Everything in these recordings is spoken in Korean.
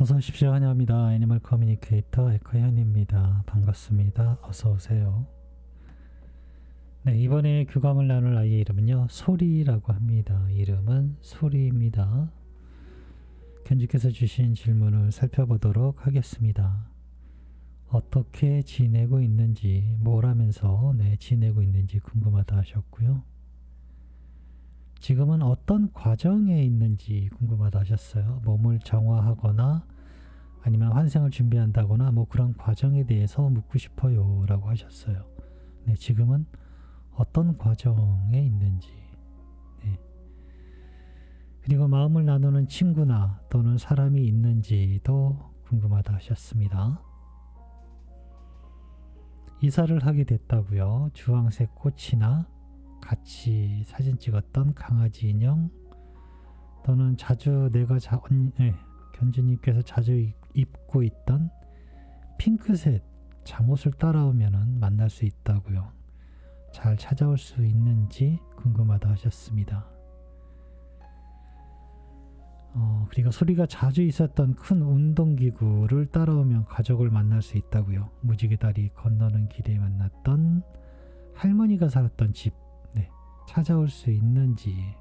어서 오십시오. 환영합니다. 애니멀 커뮤니케이터 에커현입니다. 반갑습니다. 어서 오세요. 네, 이번에 교감을 나눌 아이의 이름은요. 소리라고 합니다. 이름은 소리입니다. 견주께서 주신 질문을 살펴보도록 하겠습니다. 어떻게 지내고 있는지, 뭘 하면서 네, 지내고 있는지 궁금하다 하셨고요. 지금은 어떤 과정에 있는지 궁금하다 하셨어요. 몸을 정화하거나 아니면 환생을 준비한다거나 뭐 그런 과정에 대해서 묻고 싶어요 라고 하셨어요. 네, 지금은 어떤 과정에 있는지. 네. 그리고 마음을 나누는 친구나 또는 사람이 있는지도 궁금하다 하셨습니다. 이사를 하게 됐다고요. 주황색 꽃이나 같이 사진 찍었던 강아지 인형 또는 자주 내가 자, 언니, 네, 견주님께서 자주 입- 입고 있던 핑크색 잠옷을 따라오면 만날 수 있다고요. 잘 찾아올 수 있는지 궁금하다 하셨습니다. 어, 그리고 소리가 자주 있었던 큰 운동기구를 따라오면 가족을 만날 수 있다고요. 무지개 다리 건너는 길에 만났던 할머니가 살았던 집 네, 찾아올 수 있는지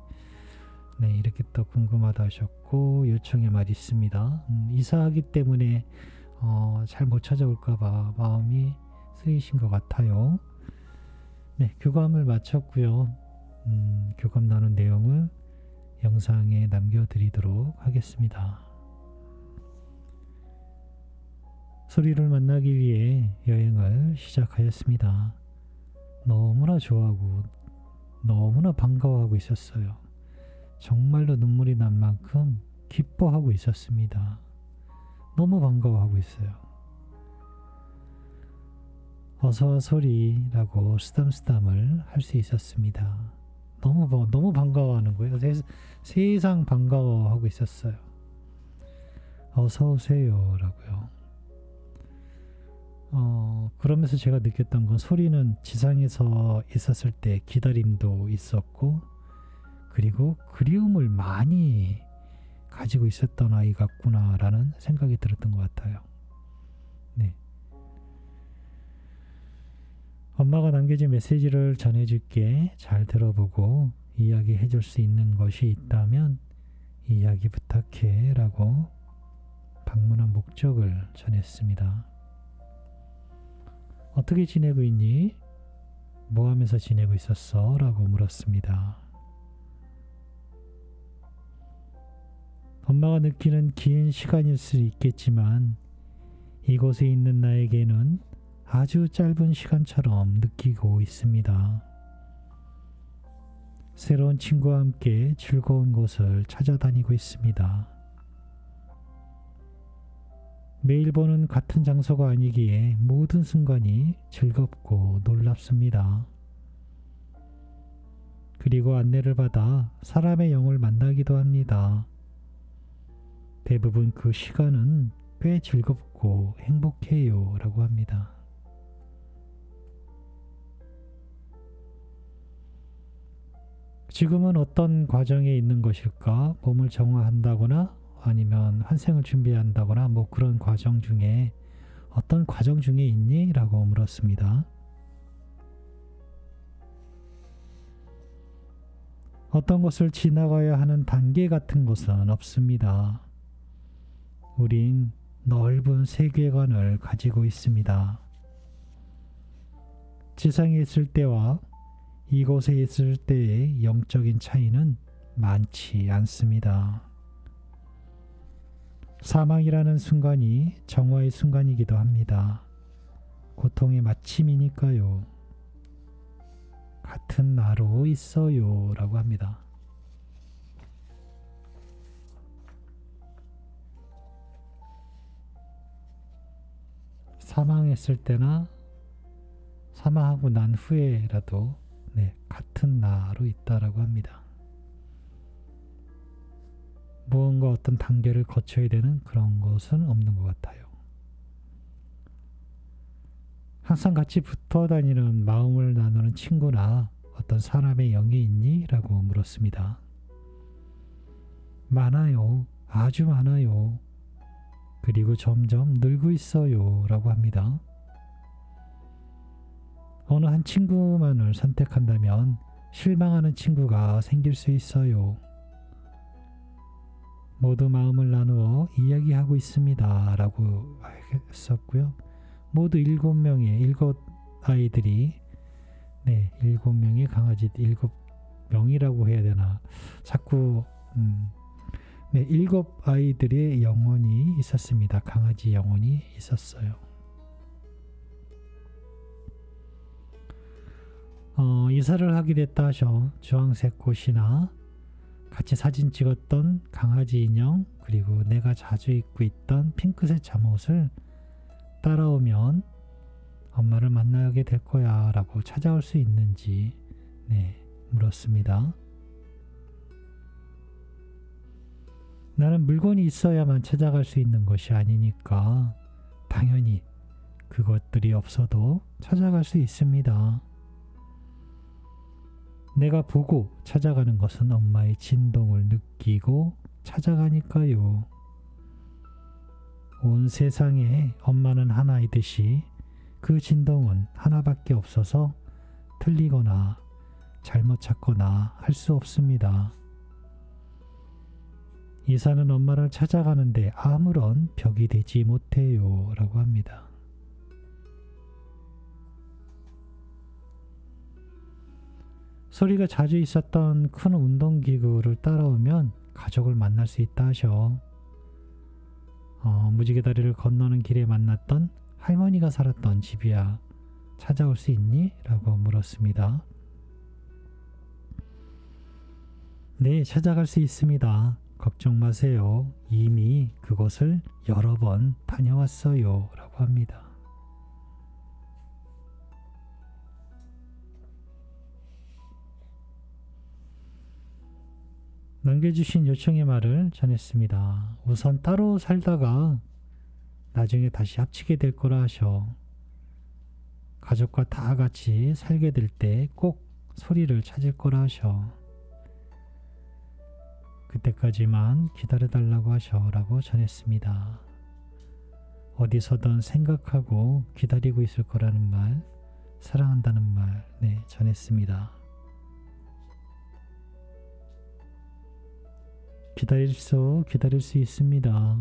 네, 이렇게 또 궁금하다 하셨고 요청의 말이 있습니다. 음, 이사하기 때문에 어, 잘못 찾아올까봐 마음이 쓰이신 것 같아요. 네, 교감을 마쳤고요. 음, 교감 나눈 내용을 영상에 남겨드리도록 하겠습니다. 소리를 만나기 위해 여행을 시작하였습니다. 너무나 좋아하고 너무나 반가워하고 있었어요. 정말로 눈물이 날 만큼 기뻐하고 있었습니다. 너무 반가워하고 있어요. 어서와 소리라고 쓰담쓰담을 할 수 있었습니다. 너무 바- 너무 반가워하는 거예요. 세, 세상 반가워하고 있었어요. 어서 오세요라고요. 어, 그러면서 제가 느꼈던 건 소리는 지상에서 있었을 때 기다림도 있었고, 그리고 그리움을 많이 가지고 있었던 아이 같구나라는 생각이 들었던 것 같아요. 네. 엄마가 남겨진 메시지를 전해줄게. 잘 들어보고 이야기해 줄 수 있는 것이 있다면 이야기 부탁해. 라고 방문한 목적을 전했습니다. 어떻게 지내고 있니? 뭐 하면서 지내고 있었어? 라고 물었습니다. 엄마가 느끼는 긴 시간일 수 있겠지만 이곳에 있는 나에게는 아주 짧은 시간처럼 느끼고 있습니다. 새로운 친구와 함께 즐거운 곳을 찾아다니고 있습니다. 매일 보는 같은 장소가 아니기에 모든 순간이 즐겁고 놀랍습니다. 그리고 안내를 받아 사람의 영을 만나기도 합니다. 대부분 그 시간은 꽤 즐겁고 행복해요. 라고 합니다. 지금은 어떤 과정에 있는 것일까? 몸을 정화한다거나 아니면 환생을 준비한다거나 뭐 그런 과정 중에 어떤 과정 중에 있니? 라고 물었습니다. 어떤 것을 지나가야 하는 단계 같은 것은 없습니다. 우린 넓은 세계관을 가지고 있습니다. 지상에 있을 때와 이곳에 있을 때의 영적인 차이는 많지 않습니다. 사망이라는 순간이 정화의 순간이기도 합니다. 고통의 마침이니까요. 같은 나로 있어요. 라고 합니다. 사망했을 때나 사망하고 난 후에라도 네, 같은 나로 있다라고 합니다. 무언가 어떤 단계를 거쳐야 되는 그런 것은 없는 것 같아요. 항상 같이 붙어 다니는 마음을 나누는 친구나 어떤 사람의 영이 있니? 라고 물었습니다. 많아요. 아주 많아요. 그리고 점점 늘고 있어요. 라고 합니다. 어느 한 친구만을 선택한다면 실망하는 친구가 생길 수 있어요. 모두 마음을 나누어 이야기하고 있습니다. 라고 했었고요. 모두 일곱 명의 일곱 아이들이 네 일곱 명의 강아지 일곱 명이라고 해야 되나 자꾸 음, 네 일곱 아이들의 영혼이 있었습니다. 강아지 영혼이 있었어요. 어, 이사를 하게 됐다 하셔 주황색 꽃이나 같이 사진 찍었던 강아지 인형 그리고 내가 자주 입고 있던 핑크색 잠옷을 따라오면 엄마를 만나게 될 거야 라고 찾아올 수 있는지 네, 물었습니다. 나는 물건이 있어야만 찾아갈 수 있는 것이 아니니까 당연히 그것들이 없어도 찾아갈 수 있습니다. 내가 보고 찾아가는 것은 엄마의 진동을 느끼고 찾아가니까요. 온 세상에 엄마는 하나이듯이 그 진동은 하나밖에 없어서 틀리거나 잘못 찾거나 할 수 없습니다. 이사는 엄마를 찾아가는데 아무런 벽이 되지 못해요. 라고 합니다. 소리가 자주 있었던 큰 운동기구를 따라오면 가족을 만날 수 있다 하셔. 어, 무지개 다리를 건너는 길에 만났던 할머니가 살았던 집이야. 찾아올 수 있니? 라고 물었습니다. 네, 찾아갈 수 있습니다. 걱정 마세요. 이미 그곳을 여러 번 다녀왔어요. 라고 합니다. 남겨주신 요청의 말을 전했습니다. 우선 따로 살다가 나중에 다시 합치게 될 거라 하셔. 가족과 다 같이 살게 될 때 꼭 소리를 찾을 거라 하셔. 그때까지만 기다려달라고 하셔라고 전했습니다. 어디서든 생각하고 기다리고 있을 거라는 말, 사랑한다는 말, 네, 전했습니다. 기다릴 수, 기다릴 수 있습니다.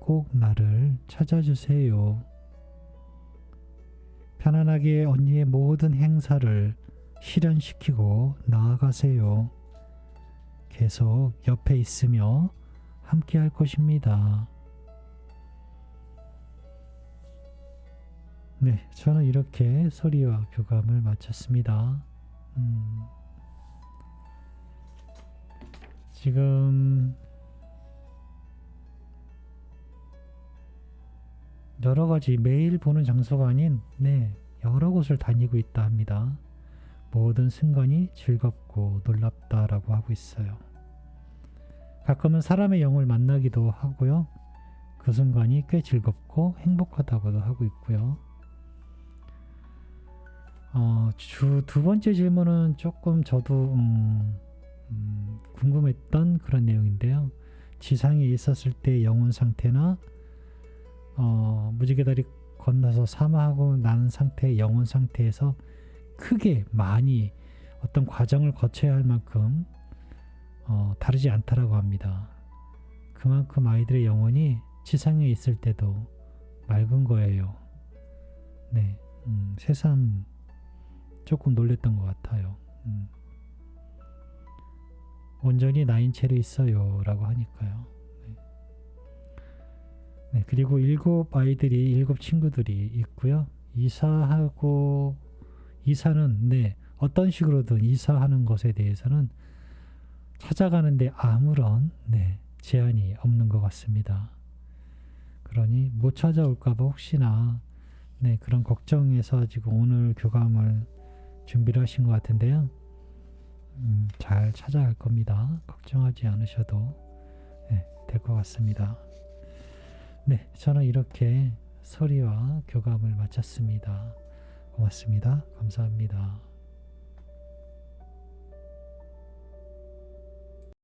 꼭 나를 찾아주세요. 편안하게 언니의 모든 행사를 실현시키고 나아가세요. 계속 옆에 있으며 함께 할 것입니다. 네, 저는 이렇게 소리와 교감을 마쳤습니다. 음, 지금 여러 가지 매일 보는 장소가 아닌 네 여러 곳을 다니고 있다 합니다. 모든 순간이 즐겁고 놀랍다라고 하고 있어요. 가끔은 사람의 영을 만나기도 하고요. 그 순간이 꽤 즐겁고 행복하다고도 하고 있고요. 어, 주 두 번째 질문은 조금 저도 음, 음, 궁금했던 그런 내용인데요. 지상에 있었을 때 영혼 상태나 어, 무지개다리 건너서 사망하고 난 상태의 영혼 상태에서 크게 많이 어떤 과정을 거쳐야 할 만큼 어, 다르지 않다라고 합니다. 그만큼 아이들의 영혼이 지상에 있을 때도 맑은 거예요. 네, 음, 새삼 조금 놀랬던 것 같아요. 음. 온전히 나인 채로 있어요 라고 하니까요. 네. 네, 그리고 일곱 아이들이 일곱 친구들이 있고요. 이사하고 이사는 네 어떤 식으로든 이사하는 것에 대해서는 찾아가는데 아무런 네 제한이 없는 것 같습니다. 그러니 못 찾아올까봐 혹시나 네 그런 걱정에서 지금 오늘 교감을 준비를 하신 것 같은데요. 음, 잘 찾아갈 겁니다. 걱정하지 않으셔도 네, 될것 같습니다. 네, 저는 이렇게 소리와 교감을 마쳤습니다. 고맙습니다. 감사합니다.